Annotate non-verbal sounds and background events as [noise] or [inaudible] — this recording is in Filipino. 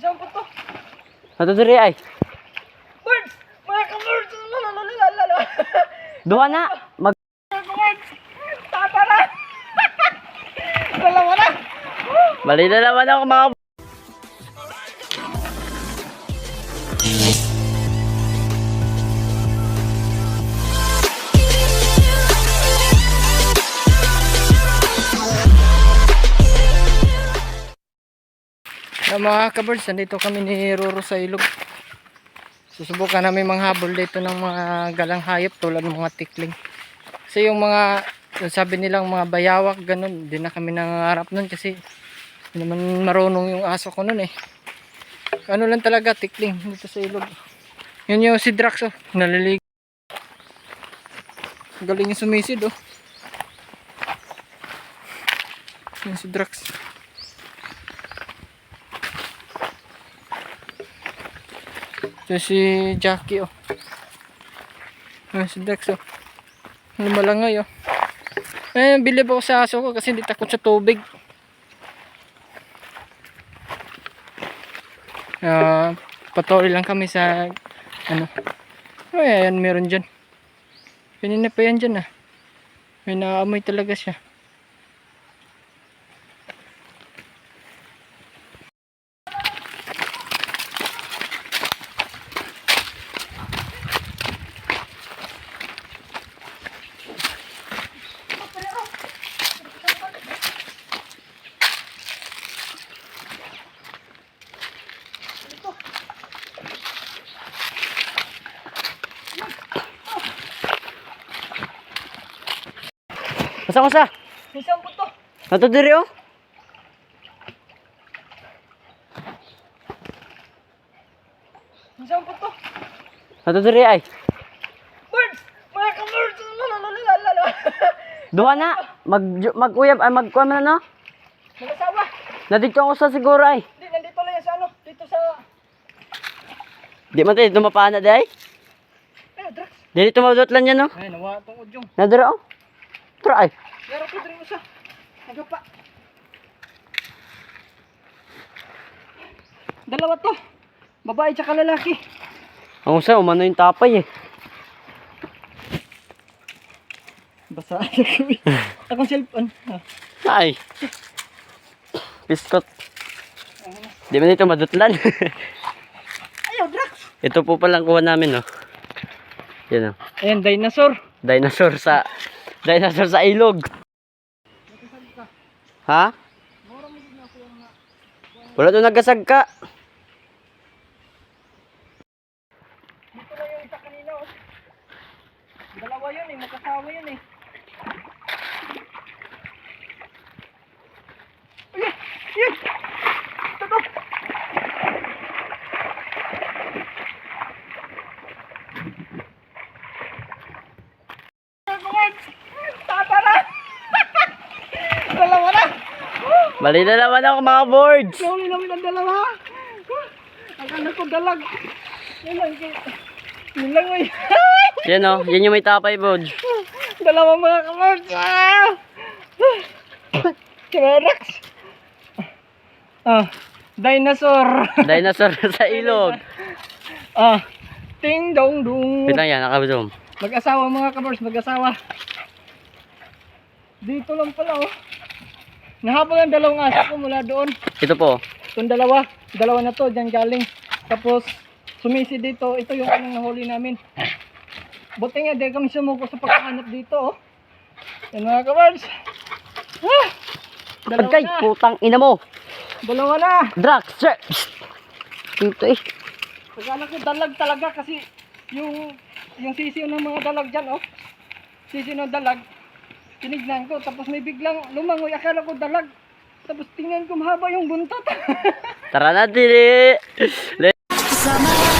Saan po to? Ato diri ay. Birds! Mga ka-birds! Lalalala! Duha na. Mag! Tata na! [laughs] Dalawa na! Bali na naman ako mga So, mga kabirds, nandito kami ni Roro sa ilog. Susubukan namin manghabol dito ng mga galang hayop tulad ng mga tikling. Kasi yung mga, yung sabi nilang mga bayawak, ganun, hindi na kami nangangarap nun kasi naman marunong yung aso ko nun eh. Ano lang talaga, tikling dito sa ilog. Yun yung si Drax oh, nalilig. Galing yung sumisid oh. Yun si Drax. Ito si Jackie oh. Ayan si Dex oh. Lumalangay oh. Eh, bilib ako sa aso ko kasi hindi takot sa tubig. Ah, patuloy lang kami sa ano. Ay, ayan meron dyan. Kanina pa yan dyan ah. May naamoy talaga siya. Basta ko sa. Isang puto. Ato diri oh. Isang puto. Ato diri ay. Birds! Mga ka-birds! Lalalala! [laughs] Duha na. Mag maguyab ay magkuha man na no. Mag-asawa! Nadito ako sa siguro ay. Hindi, nandito lang yan sa ano? Dito sa... Di man tayo dumapana di ay. Eh, Drax! Dili tumadot lang yan no. Ay, nawa itong udyong. Nadira oh. Try. Meron ko din isa. Nagapa. Dalawa to. Babae tsaka lalaki. Ang usa umano yung tapay eh. Basa [laughs] sa gabi. Akong cellphone. Ah. Ay. Biskot. Di man ito madutlan. [laughs] Ayaw, Drax! ito po palang kuha namin no. Yan oh. Ayan, dinosaur. Dinosaur sa dinosaur sa ilog. Ha? Wala to nagasag ka. Dito lang yung isa kanina. Dalawa yun eh, magkasawa yun eh. Ayun! Ayun! Ito! Tata na! Dalawa na! Bali na naman ako mga boards. Nahuli namin ang dalawa! Akala ko dalag. Yun lang, yun lang. Yan oh, yan yung may tapay boards. Dalawa mga kamars. Ah! Kirarex. Ah, dinosaur. Dinosaur [laughs] sa ilog. ah, ting dong dong. Wait lang yan, nakazoom. Mag-asawa mga kamars, mag-asawa. Dito lang pala oh. Nahabol ang dalawang aso ko mula doon. Ito po. Itong dalawa, dalawa na to, dyan galing. Tapos, sumisi dito, ito yung anong nahuli namin. Buti nga, di kami sumuko sa pagkahanap dito, oh. Yan mga kabars. Ah! Dalawa Agkay, na. putang ina mo. Dalawa na. Drax, sir. Ito eh. Pagkala ko dalag talaga kasi yung yung sisiyo ng mga dalag dyan, oh. Sisiyo ng dalag. Tinignan ko, tapos may biglang lumangoy. Akala ko dalag. Tapos tingnan ko mahaba yung buntot. [laughs] Tara na, dili. Sama